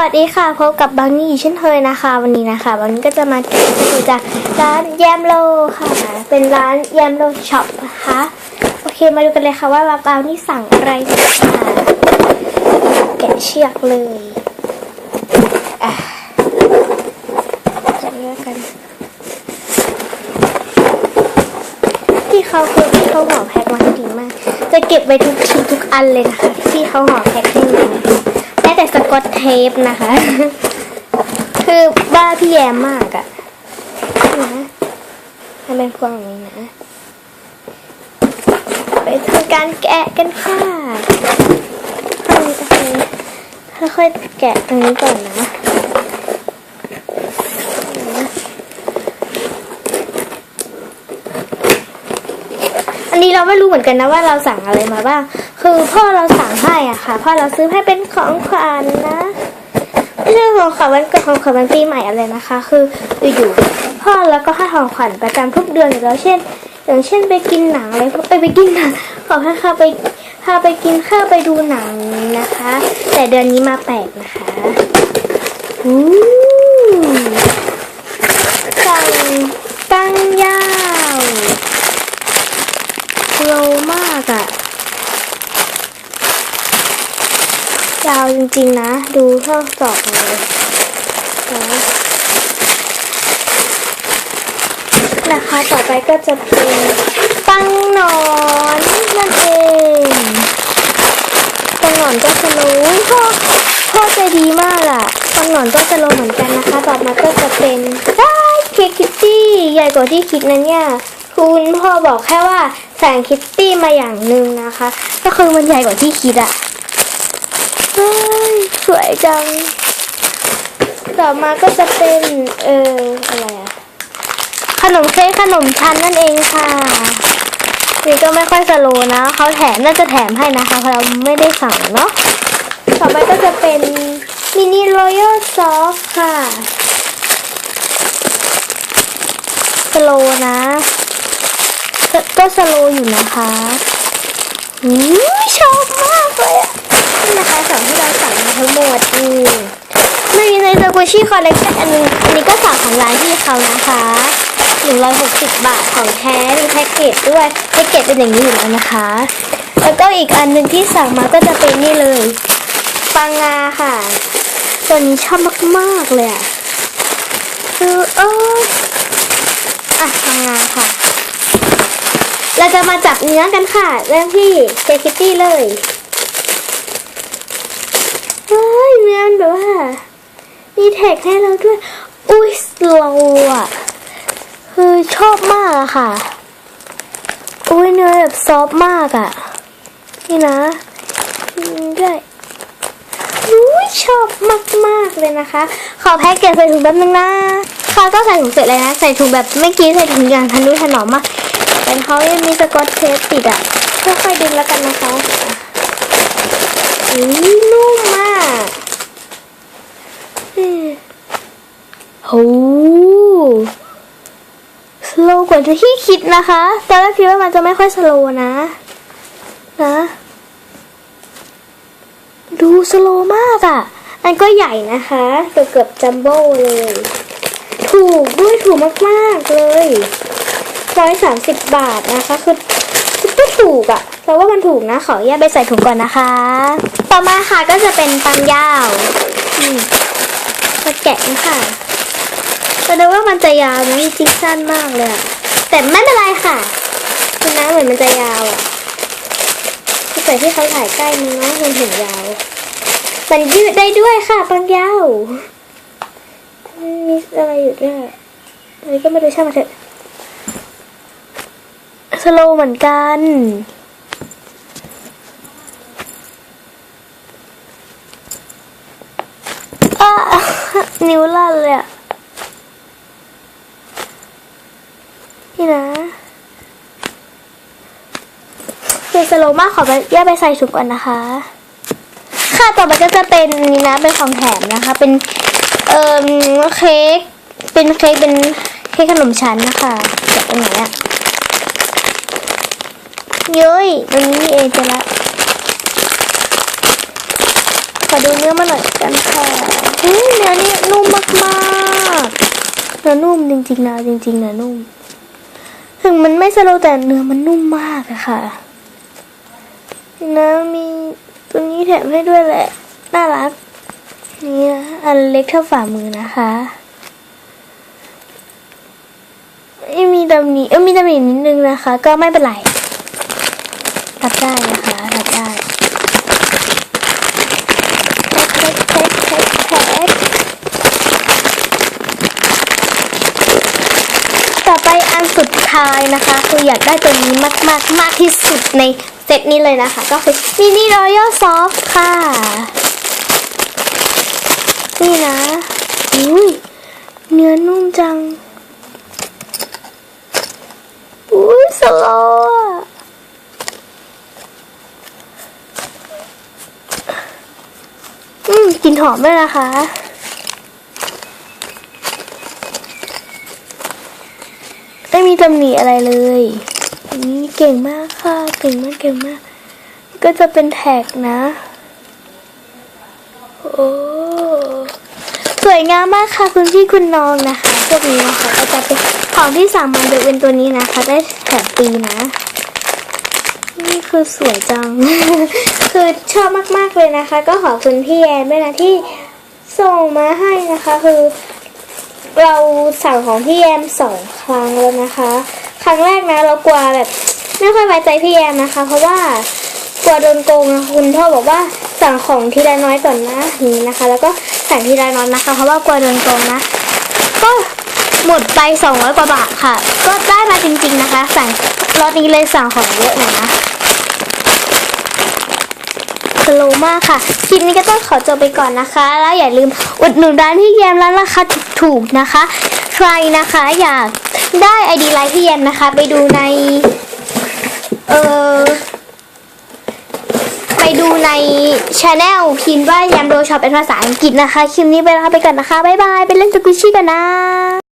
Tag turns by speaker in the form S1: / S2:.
S1: วัสดีค่ะพบกับบางนี่เช่นเคยนะคะ วันนี้นะคะวันนี้ก็จะมาแกะก็คือจากร้านแยมโลค่ะ เป็นร้านแยมโลช็อปนะคะโอเคมาดูกันเลยค่ะว่าบางนี่สั่งอะไรมาแกะเชือกเลยอะจะเลือกกันที่เขาคือที่เขาห่อแพ็คมาดีมาก จะเก็บไว้ทุกชิ้นทุกอันเลยนะคะที่เขาห่อแพ็คให้มาแม้แต่ สกอตเทปนะคะ คือบ้าพี่แยมมากอะนะมันเป็นพวงอย่างนี้นะ ไปทำการแกะกันค่ะค่อยๆแกะตรงนี้ก่อนนะ อันนี้ เราไม่รู้เหมือนกันนะว่าเราสั่งอะไรมาบ้าง คือพ่อเราสั่งให้อะค่ะ พ่อเราซื้อให้เป็นของขวัญนะไม่ใช่ของขวัญวันเกิดของขวัญวันปีใหม่อะไรนะคะ คืออยู่ๆพ่อแล้วก็ให้ของขวัญประจำทุกเดือนอยู่แล้วเช่น อย่างเช่นไปกินหนังอะไรพวกเอ้ยไปกินหนังขอให้ค่ะไปพาไปกินข้าวไปดูหนังนะคะ แต่เดือนนี้มาแปลกนะคะอู้สั่งตังยาว เร็วมากอะยาวจริงๆนะ ดูเท่าสอบเลยนะนะคะ ต่อไปก็จะเป็นปังหนอนนั่นเองปังหนอนก็สโลว์พ่อพ่อใจดีมากอะปังหนอนก็สโลว์เหมือนกันนะคะ ต่อมาก็จะเป็นได้เค้กคิตตี้ใหญ่กว่าที่คิดนะเนี่ยคุณพ่อบอกแค่ว่า งคิตตี้มาอย่างหนึ่งนะคะ ก็คือมันใหญ่กว่าที่คิดอะเฮ้ยสวยจัง ต่อมาก็จะเป็นเอออะไรอะขนมเค้กขนมชั้นนั่นเองค่ะนี่ก็ไม่ค่อยสโลว์นะเขาแถมน่าจะแถมให้นะคะเพราะเราไม่ได้สั่งเนาะต่อไปก็จะเป็นมินิโรยัลซอสค่ะสโลว์นะ ก็สโลอยู่นะคะอู้ชอบมากเลยอะนี่นะคะสั่งที่เราสั่งมาทั้งหมดอืมมีในสกูชี่คอลเลคชันอันนึงอันนี้ก็สั่งของร้านที่เขานะคะ160 บาทของแท้มีแพ็กเกจด้วยแพ็กเกจเป็นอย่างนี้อยู่แล้วนะคะ แล้วก็อีกอันหนึ่งที่สั่งมาก็จะเป็นนี่เลยปังงาค่ะตัวนี้ชอบมากๆเลยอะคือเอออะทำงาค่ะ เราจะมาจับเนื้อกันค่ะ เริ่มที่เคคิตตี้เลยเฮ้ยเนื้อมันแบบว่ามีแท็กให้เราด้วย อุ้ยสโลว์อะคือชอบมากอะค่ะ อุ้ยเนื้อแบบซอฟมากอะนี่นะอืมด้วยอุ้ยชอบมากๆเลยนะคะ ขอแพ็กเกจใส่ถุงแป๊บนึงนะเขาก็ใส่ถุงเสร็จเลยนะ ใส่ถุงแบบเมื่อกี้ใส่ถุงอย่างทันรู้ถนอมมาก แต่เขายังมีสกอตเทปติดอะค่อยๆดึงแล้วกันนะคะอุ้ยนุ่มมากโหสโลว์กว่าที่คิดนะคะ ตอนแรกคิดว่ามันจะไม่ค่อยสโลว์นะ นะ ดูสโลว์มากอะ่ะ อันก็ใหญ่นะคะ เกือบเกือบจัมโบ้เลย ถูกด้วยถูกมาก ๆ เลย ร้อยสามสิบบาทนะคะคือคือก็ถูกอะ่ะแต่ว่ามันถูกนะขอแยกไปใส่ถุงก่อนนะคะ ต่อมาค่ะก็จะเป็นปังยาวอืมาแกะค่ะแสดงว่ามันจะยาวนะจริงสั้นมากเลยแต่ไม่เป็นไรค่ะคือนะเหมือนมันจะยาวอะคือแต่ที่เขาถ่ายใกล้มันนะมันเห็นยาว มันยืดได้ด้วยค่ะปังยาวมีอะไรอยู่ด้วยอะไรก็ไม่รู้ช่างมันเถอะ สโลเหมือนกันอะนิ้วลั่นเลยอะนี่นะคือสโลมากขอไปแยกไปใส่ถุงก่อนนะคะ ค่ะต่อไปก็จะเป็นนี่นะเป็นของแถมนะคะ เป็นเอ่อเค้กเป็นเค้กเป็นเค้กขนมชั้นนะคะแกะตรงไหนอะ เย้ยตรงนี้นี่เอจะละขอดูเนื้อมาหน่อยกันค่ะเฮ้ยเนื้อนี่นุ่มมากๆเนื้อนุ่มจริงๆนะจริงๆเนื้อนุ่ม ถึงมันไม่สโลแต่เนื้อมันนุ่มมากอะค่ะนะมีตัวนี้แถมให้ด้วยแหละ น่ารัก นี่นะอันเล็กเท่าฝ่ามือนะคะไม่มีตำหนิเออมีตำหนินิดนึงนะคะ ก็ไม่เป็นไร รับได้นะคะรับได้ต่อไปอันสุดท้ายนะคะ คืออยากได้ตัวนี้มากมากมากที่สุดในเซตนี้เลยนะคะ ก็คือมินิรอยัลซอฟค่ะ นี่นะอุ้ยเนื้อนุ่มจังอุ้ยสโลว์อะอืม กลิ่นหอมด้วยนะคะ ไม่มีตำหนิอะไรเลยนี่เก่งมากค่ะ เก่งมากเก่งมาก ก็จะเป็นแท็กนะ โอ้สวยงามมากค่ะคุณพี่คุณน้องนะคะพวกนี้นะคะก็จะเป็นของที่สั่งมาโดยเป็นตัวนี้นะคะ ได้แถมปีนะ นี่คือสวยจัง คือชอบมากๆเลยนะคะ ก็ขอบคุณพี่แอนด้วยนะที่ส่งมาให้นะคะ คือ เราสั่งของพี่แอมสองครั้งแล้วนะคะ ครั้งแรกนะเรากลัวแบบไม่ค่อยไว้ใจพี่แอมนะคะ เพราะว่ากลัวโดนโกงนะคุณพ่อบอกว่าสั่งของทีละน้อยก่อนนะอย่านี้นะคะ แล้วก็สั่งทีละน้อยนะคะ เพราะว่ากลัวโดนโกงนะ ก็หมดไปสองร้อยกว่าบาทค่ะ ก็ได้มาจริงๆนะคะ สั่งรอบนี้เลยสั่งของเยอะหน่อยนะ สโลมากค่ะ คลิปนี้ก็ต้องขอจบไปก่อนนะคะ แล้วอย่าลืมอุดหนุนร้านพี่แยมร้านราคาถูกๆนะคะ ใครนะคะอยากได้ไอดีไลน์พี่แยมนะคะ ไปดูใน เออไปดูในช anel พิมพ์ว่าแยมโดช็อปเป็นภาษาอังกฤษนะคะ คลิปนี้ไปแล้วไปก่อนนะคะ บ๊ายบาย ไปเล่นสกุชชี่กันนะ